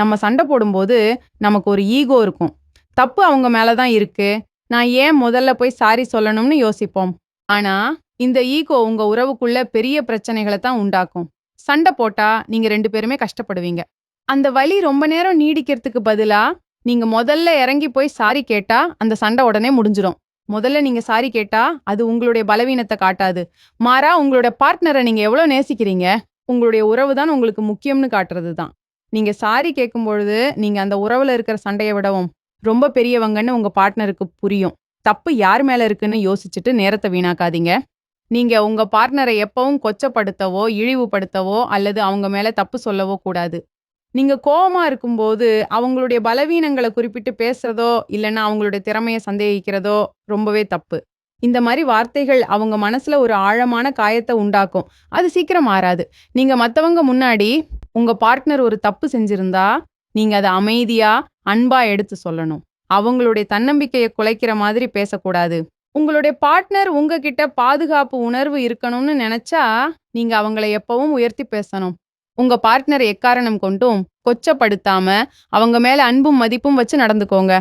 நம்ம சண்டை போடும்போது நமக்கு ஒரு ஈகோ இருக்கும். தப்பு அவங்க மேலே தான் இருக்கு. நான் ஏன் முதல்ல போய் சாரி சொல்லணும்னு யோசிப்போம். ஆனா இந்த ஈகோ உங்க உறவுக்குள்ள பெரிய பிரச்சனைகளை தான் உண்டாக்கும். சண்டை போட்டா நீங்க ரெண்டு பேருமே கஷ்டப்படுவீங்க. அந்த வலி ரொம்ப நேரம் நீடிக்கிறதுக்கு பதிலா நீங்க முதல்ல இறங்கி போய் சாரி கேட்டா அந்த சண்டை உடனே முடிஞ்சிடும் முதல்ல நீங்க சாரி கேட்டா அது உங்களுடைய பலவீனத்தை காட்டாது. மாறா உங்களுடைய பார்ட்னரை நீங்க எவ்வளவு நேசிக்கிறீங்க? உங்களுடைய உறவு தான் உங்களுக்கு முக்கியம்னு காட்டுறது தான் நீங்க சாரி கேட்கும்பொழுது நீங்க அந்த உறவுல இருக்கிற சண்டையை விடவும் ரொம்ப பெரியவங்கன்னு உங்க பார்ட்னருக்கு புரியும். தப்பு யார் மேல இருக்குன்னு யோசிச்சுட்டு நேரத்தை வீணாக்காதீங்க. நீங்க உங்க பார்ட்னரை எப்பவும் கொச்சப்படுத்தவோ இழிவுபடுத்தவோ அல்லது அவங்க மேல தப்பு சொல்லவோ கூடாது. நீங்க கோவமா இருக்கும்போது அவங்களுடைய பலவீனங்களை குறிப்பிட்டு பேசுறதோ இல்லைன்னா அவங்களுடைய திறமையை சந்தேகிக்கிறதோ ரொம்பவே தப்பு. இந்த மாதிரி வார்த்தைகள் அவங்க மனசுல ஒரு ஆழமான காயத்தை உண்டாக்கும். அது சீக்கிரம் மாறாது. நீங்க மத்தவங்க முன்னாடி உங்க பார்ட்னர் ஒரு தப்பு செஞ்சிருந்தா நீங்க அதை அமைதியா அன்பா எடுத்து சொல்லணும். அவங்களுடைய தன்னம்பிக்கையை குலைக்கிற மாதிரி பேசக்கூடாது. உங்களுடைய பார்ட்னர் உங்ககிட்ட பாதுகாப்பு உணர்வு இருக்கணும்னு நினைச்சா நீங்க அவங்கள எப்பவும் உயர்த்தி பேசணும். உங்க பார்ட்னர் எக்காரணம் கொண்டும் கொச்சப்படுத்தாம அவங்க மேல அன்பும் மதிப்பும் வச்சு நடந்துக்கோங்க.